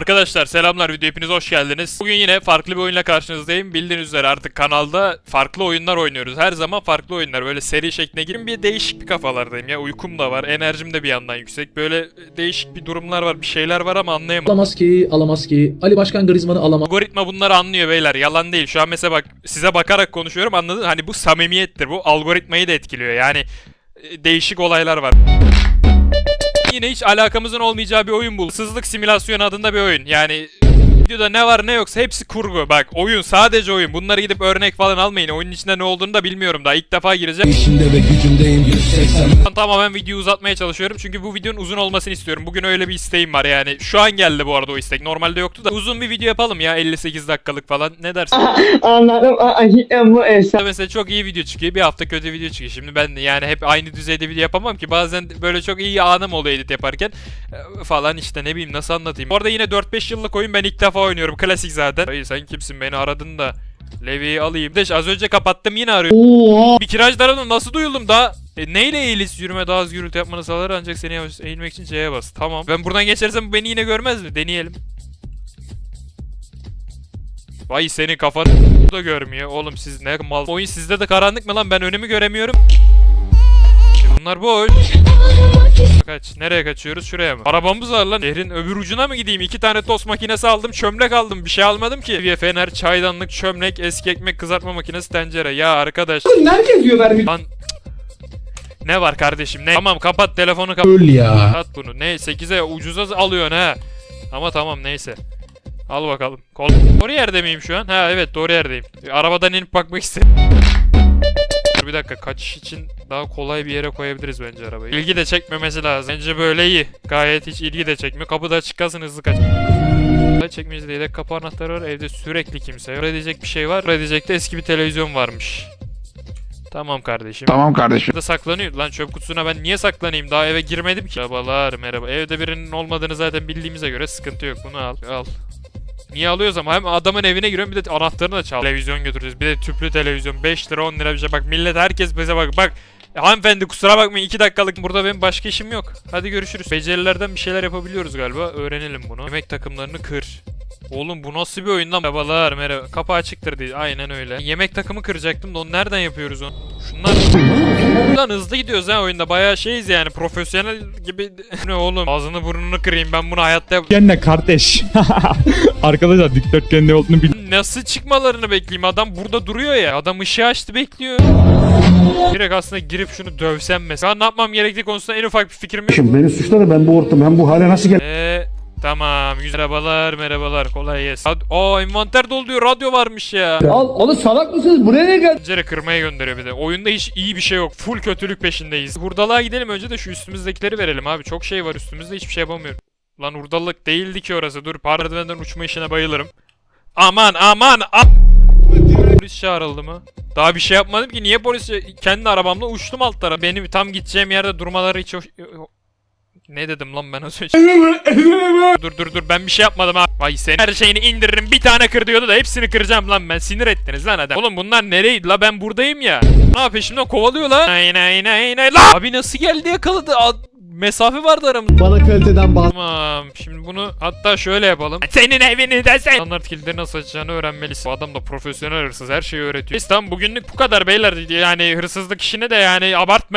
Arkadaşlar selamlar video hepiniz hoş geldiniz. Bugün yine farklı bir oyunla karşınızdayım. Bildiğiniz üzere artık kanalda farklı oyunlar oynuyoruz. Her zaman farklı oyunlar böyle seri şekline girin bir değişik bir kafalardayım ya. Uykum da var, enerjim de bir yandan yüksek. Böyle değişik bir durumlar var, bir şeyler var ama anlayamadım. Alamaz ki, alamaz ki. Ali Başkan Griezmann'ı alamaz. Algoritma bunları anlıyor beyler. Yalan değil. Şu an mesela bak size bakarak konuşuyorum anladın? Hani bu samimiyettir. Bu algoritmayı da etkiliyor. Yani e, değişik olaylar var. Yine hiç alakamızın olmayacağı bir oyun bul. Sızlık simülasyonu adında bir oyun. Yani videoda ne var ne yoksa hepsi kurgu. Bak oyun sadece oyun. Bunları gidip örnek falan almayın. Oyunun içinde ne olduğunu da bilmiyorum daha. ilk defa gireceğim. İşimde ve gücümdeyim 180. Ben tamamen videoyu uzatmaya çalışıyorum çünkü bu videonun uzun olmasını istiyorum. Bugün öyle bir isteğim var yani. Şu an geldi bu arada o istek. Normalde yoktu da. Uzun bir video yapalım ya 58 dakikalık falan. Ne dersin? Anladım. Bu. Mesela çok iyi video çıkıyor. Bir hafta kötü video çıkıyor. Şimdi ben de yani hep aynı düzeyde video yapamam ki. Bazen böyle çok iyi anım oluyor edit yaparken. Ee, Falan işte ne bileyim nasıl anlatayım. Orada yine 4-5 yıllık oyun ben ilk defa oynuyorum. Klasik zaten. Hayır sen kimsin beni aradın da. Levi'yi alayım. De az önce kapattım yine arıyor. Bir kirajlarına nasıl duyuldum daha? E, neyle eğilis yürüme daha az gürültü yapmanı sağlar ancak seni yavaş eğilmek için C'ye bas. Tamam. Ben buradan geçersem beni yine görmez mi? Deneyelim. Vay senin kafanı da görmüyor. Oğlum siz ne mal. Oyun sizde de karanlık mı lan? Ben önümü göremiyorum. Bunlar boş. Kaç. Nereye kaçıyoruz? Şuraya mı? Arabamız var lan. Şehrin öbür ucuna mı gideyim? İki tane tost makinesi aldım. Çömlek aldım. Bir şey almadım ki. Bir fener, çaydanlık, çömlek, eski ekmek kızartma makinesi, tencere. Ya arkadaş. Herkes diyor vermiş. Lan ne var kardeşim ne? Tamam kapat telefonu kapat. Öl ya. At bunu. Ne 8'e ucuza alıyorsun ha. Ama tamam neyse. Al bakalım. Kol. Doğru yerde miyim şu an? Ha evet doğru yerdeyim. Arabadan inip bakmak istedim. Dur Bir dakika kaçış için daha kolay bir yere koyabiliriz bence arabayı. İlgi de çekmemesi lazım. Bence böyle iyi. Gayet hiç ilgi de çekmiyor. Kapıda açık kalsın hızlı kaç. Çekmece değil. Kapı anahtarı var. Evde sürekli kimse. yok. Diyecek bir şey var. Oraya diyecek de eski bir televizyon varmış. Tamam kardeşim. Tamam kardeşim. Burada saklanıyor. Lan çöp kutusuna ben niye saklanayım? Daha eve girmedim ki. Merhabalar merhaba. Evde birinin olmadığını zaten bildiğimize göre sıkıntı yok. Bunu al. Al. Niye alıyoruz ama hem adamın evine giriyorum bir de anahtarını da çal. Televizyon götüreceğiz. Bir de tüplü televizyon. 5 lira 10 lira bir şey. Bak millet herkes bize bak. Bak Hanımefendi kusura bakmayın 2 dakikalık burada benim başka işim yok. Hadi görüşürüz. Becerilerden bir şeyler yapabiliyoruz galiba. Öğrenelim bunu. Yemek takımlarını kır. Oğlum bu nasıl bir oyun lan? Merhabalar merhaba. Kapı açıktır diye. Aynen öyle. Yemek takımı kıracaktım da onu nereden yapıyoruz onu? Şunlar... Lan hızlı gidiyoruz ha oyunda. Bayağı şeyiz yani. Profesyonel gibi. ne oğlum? Ağzını burnunu kırayım. Ben bunu hayatta yap... Kardeş? Arkadaşlar dikdörtgen ne olduğunu bil. Nasıl çıkmalarını bekleyeyim? Adam burada duruyor ya. Adam ışığı açtı bekliyor. Direkt aslında girip şunu dövsem mesela. Ne yapmam gerektiği konusunda en ufak bir fikrim yok. Şimdi beni suçladı ben bu ortam ben bu hale nasıl geldim? Eee tamam. Yüz merhabalar merhabalar. Kolay gelsin. Rad- Aa envanter dolu diyor. Radyo varmış ya. Al, oğlum salak mısınız? Buraya ne geldin? Pencere kırmaya gönderiyor bir de. Oyunda hiç iyi bir şey yok. Full kötülük peşindeyiz. Hurdalığa gidelim önce de şu üstümüzdekileri verelim abi. Çok şey var üstümüzde hiçbir şey yapamıyorum. Lan hurdalık değildi ki orası. Dur merdivenden uçma işine bayılırım. Aman aman a- Polis çağrıldı mı? Daha bir şey yapmadım ki. Niye polis kendi arabamla uçtum alt tarafa. Benim tam gideceğim yerde durmaları hiç hoş... Ne dedim lan ben az önce? dur dur dur ben bir şey yapmadım ha. Vay sen her şeyini indiririm bir tane kır diyordu da hepsini kıracağım lan ben sinir ettiniz lan adam. Oğlum bunlar nereydi la ben buradayım ya. Ne şimdi kovalıyor lan. Nay nay nay nay la. Abi nasıl geldi yakaladı. Ad- Mesafe vardı aramızda. Bana kaliteden bahs. Tamam. Şimdi bunu hatta şöyle yapalım. Senin evini de sen. Standart kilidi nasıl açacağını öğrenmelisin. Bu adam da profesyonel hırsız. Her şeyi öğretiyor. Biz tamam bugünlük bu kadar beyler. Yani hırsızlık işini de yani abartmayın.